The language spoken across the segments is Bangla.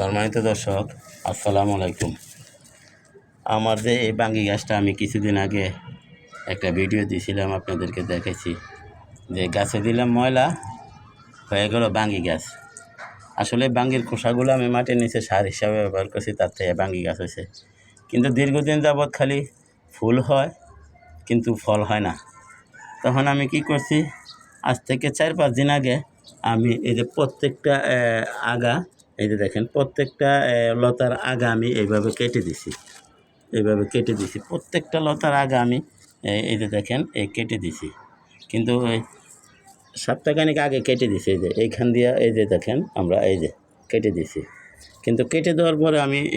সম্মানিত দর্শক, আসসালামু আলাইকুম। আমার যে এই বাঙ্গি গাছটা আমি কিছুদিন আগে একটা ভিডিও দিয়েছিলাম, আপনাদেরকে দেখেছি। যে গাছে দিলাম ময়লা, হয়ে গেল বাঙ্গি গাছ। আসলে বাঙ্গির খোসাগুলো আমি মাটির নিচে সার হিসাবে ব্যবহার করছি, তার থেকে বাঙ্গি গাছ হয়েছে। কিন্তু দীর্ঘদিন যাবৎ খালি ফুল হয়, কিন্তু ফল হয় না। তখন আমি কি করছি, আজ থেকে চার পাঁচ দিন আগে আমি এই যে প্রত্যেকটা আগা এই যে দেখেন, প্রত্যেকটা লতার আগা আমি এইভাবে কেটে দিছি। এইভাবে কেটে দিছি। প্রত্যেকটা লতার আগা আমি এই- যে দেখেন এই কেটে দিছি। কিন্তু ওই সপ্তাহখানিক আগে কেটে দিছি এই যে, এইখান দিয়ে এই যে দেখেন, আমরা এই যে কেটে দিছি। কিন্তু কেটে দেওয়ার পরে আমি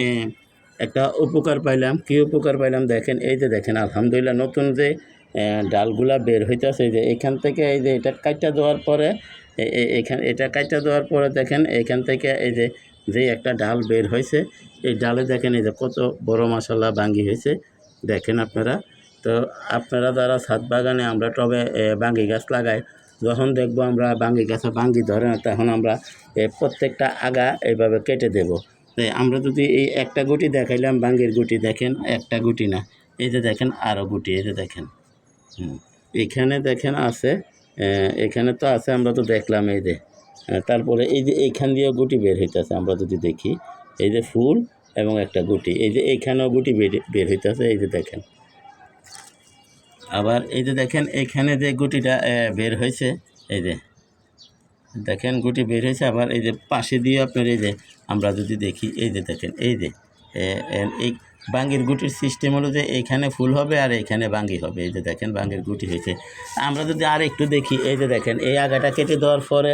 একটা উপকার পাইলাম। কী উপকার পাইলাম দেখেন, এই যে দেখেন, আলহামদুলিল্লাহ নতুন যে ডালগুলা বের হইতেছে, এই যে এখান থেকে এই যে এটা কাইটা দেওয়ার পরে এখান, এটা কাইটা দেওয়ার পরে দেখেন এখান থেকে এই যে যে একটা ডাল বের হয়েছে, এই ডালে দেখেন এই যে কত বড় মশলা বাঙ্গি হয়েছে, দেখেন আপনারা তো আপনারা যারা ছাদ বাগানে আমরা টবে বাঙ্গি গাছ লাগাই, যখন দেখব আমরা বাঙ্গি গাছে বাঙ্গি ধরে না, তখন আমরা প্রত্যেকটা আগা এইভাবে কেটে দেব আমরা যদি এই একটা গুটি দেখাইলাম বাঙ্গির গুটি দেখেন, একটা গুটি না, এই যে দেখেন আরও গুটি, এই যে দেখেন। এখানে দেখেন আছে এখানে তো আছে, আমরা তো দেখলাম এই যে। তারপরে এই যে এইখান দিয়েও গুটি বের হইতেছে, আমরা যদি দেখি, এই যে ফুল এবং একটা গুটি, এই যে এইখানেও গুটি বের বের হইতেছে, এই যে দেখেন। আবার এই যে দেখেন, এখানে যে গুটিটা বের হয়েছে এই যে দেখেন, গুটি বের হয়েছে আবার এই যে পাশে দিয়ে আপনার এই যে, আমরা যদি দেখি, এই যে দেখেন, এই যে এই বাঙ্গির গুটির সিস্টেম হলো যে এইখানে ফুল হবে আর এইখানে বাঙ্গি হবে। এই যে দেখেন বাঙ্গির গুটি হয়েছে। আমরা যদি আর একটু দেখি, এই যে দেখেন, এই আগাটা কেটে দেওয়ার পরে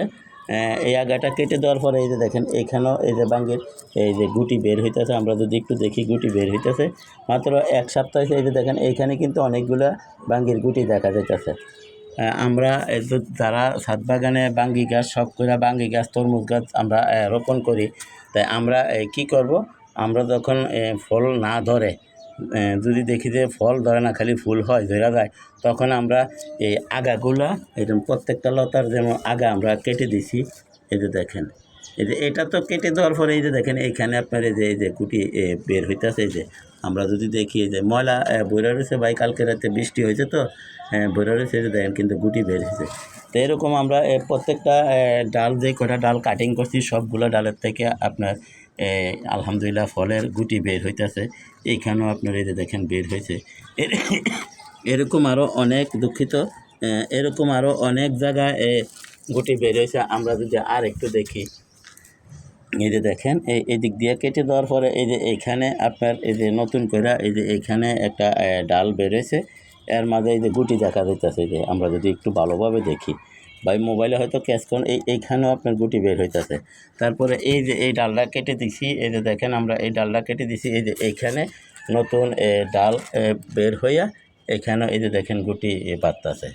এই আগাটা কেটে দেওয়ার পরে এই যে দেখেন এইখানেও এই যে বাঙ্গির, এই যে গুটি বের হইতেছে। আমরা যদি একটু দেখি, গুটি বের হইতেছে। মাত্র এক সপ্তাহে এই যে দেখেন এইখানে কিন্তু অনেকগুলা বাঙ্গির গুটি দেখা যাইতেছে। আমরা যারা ছাদ বাগানে বাঙ্গি গাছ, শখ করে বাঙ্গি গাছ, তরমুজ গাছ আমরা রোপণ করি, তাই আমরা কী করব? আমরা যখন ফল না ধরে যদি দেখি যে ফল ধরে না, খালি ফুল হয়, ধরা যায়, তখন আমরা এই আগাগুলা এরকম প্রত্যেকটা লতার যেমন আগা আমরা কেটে দিছি, এই যে দেখেন। এই যে এটা তো কেটে দেওয়ার পরে এই যে দেখেন, এইখানে আপনার এই যে এই যে গুটি বের হইতেছে, এই যে। আমরা যদি দেখি এই যে ময়লা বইরা রয়েছে, ভাই, কালকে রাতে বৃষ্টি হয়েছে তো বইরা রয়েছে, এই যে দেখেন, কিন্তু গুটি বের হয়েছে তো এরকম আমরা প্রত্যেকটা ডাল, যে কটা ডাল কাটিং করছি, সবগুলো ডালের থেকে আপনার আলহামদুলিল্লাহ ফলের গুটি বের হইতেছে। এইখানেও আপনার এই যে দেখেন বের হয়েছে এরকম আরও অনেক দুঃখিত। এরকম আরও অনেক জায়গায় গুটি বের হয়েছে আমরা যদি আর একটু দেখি। এই যে দেখেন এই এই দিক দিয়ে কেটে দেওয়ার পরে এই যে এইখানে আপনার এই যে নতুন করে এই যে এইখানে একটা ডাল বেরোয়েছে এর মাঝে এই যে গুটি দেখা যাইতেছে যে আমরা যদি একটু ভালোভাবে দেখি। বা এই মোবাইলে হয়তো ক্যাচ করুন এই, এইখানেও আপনার গুটি বের হইতেছে। তারপরে এই যে, এই ডালটা কেটে দিছি, এই যে দেখেন আমরা এই ডালটা কেটে দিছি, এই যে এইখানে নতুন ডাল বের হইয়া এখানেও এই যে দেখেন গুটি বাড়তেছে।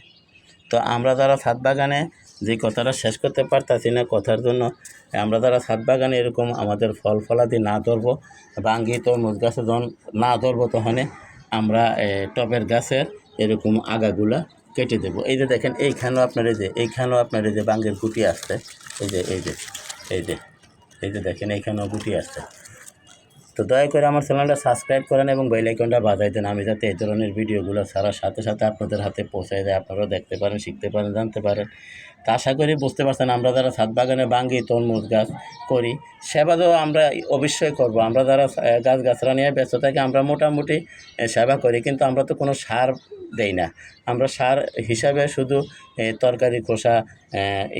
তো আমরা যারা ছাদ বাগানে যে কথাটা শেষ করতে পারতাছি না কথার জন্য, আমরা যারা ছাদ বাগানে এরকম আমাদের ফল ফলাদি না ধরবো বাঙ্গি তরমুজ গাছে যখন না ধরবো তখন আমরা টবের গাছের এরকম আগাগুলা কেটে দেবো। এই যে দেখেন, এইখানেও আপনার এই যে, এইখানেও আপনার এই যে বাঙ্গের গুটি আসছে। এই যে এই যে এই যে এই যে দেখেন, এইখানেও গুটি আসছে। তো দয়া করে আমার চ্যানেলটা সাবস্ক্রাইব করেন এবং বেল আইকনটা বাজাই দেন। আমি যাতে এই ধরনের ভিডিওগুলো ছাড়ার সাথে সাথে আপনাদের হাতে পৌঁছায় দেয় আপনারাও দেখতে পারেন, শিখতে পারেন, জানতে পারেন। তা আশা করি বুঝতে পারছেন, আমরা যারা ছাদ বাগানে বাঙ্গি তরমুজ গাছ করি সেবা তো আমরা অবশ্যই করব। আমরা যারা গাছ গাছরা নিয়ে ব্যস্ত থাকি, আমরা মোটামুটি সেবা করি, কিন্তু আমরা তো কোনো সার দেই না। আমরা সার হিসাবে শুধু তরকারি খোসা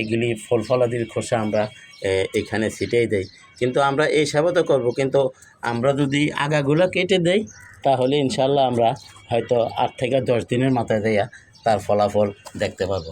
এগুলি ফল ফলাদির খোসা আমরা এখানে ছিটেই দেই। কিন্তু আমরা এই সেবা তো করব, কিন্তু আমরা যদি আগাগুলো কেটে দেই, তাহলে ইনশাল্লাহ আমরা হয়তো আট থেকে দশ দিনের মাথায় দেয়া তার ফলাফল দেখতে পাবো।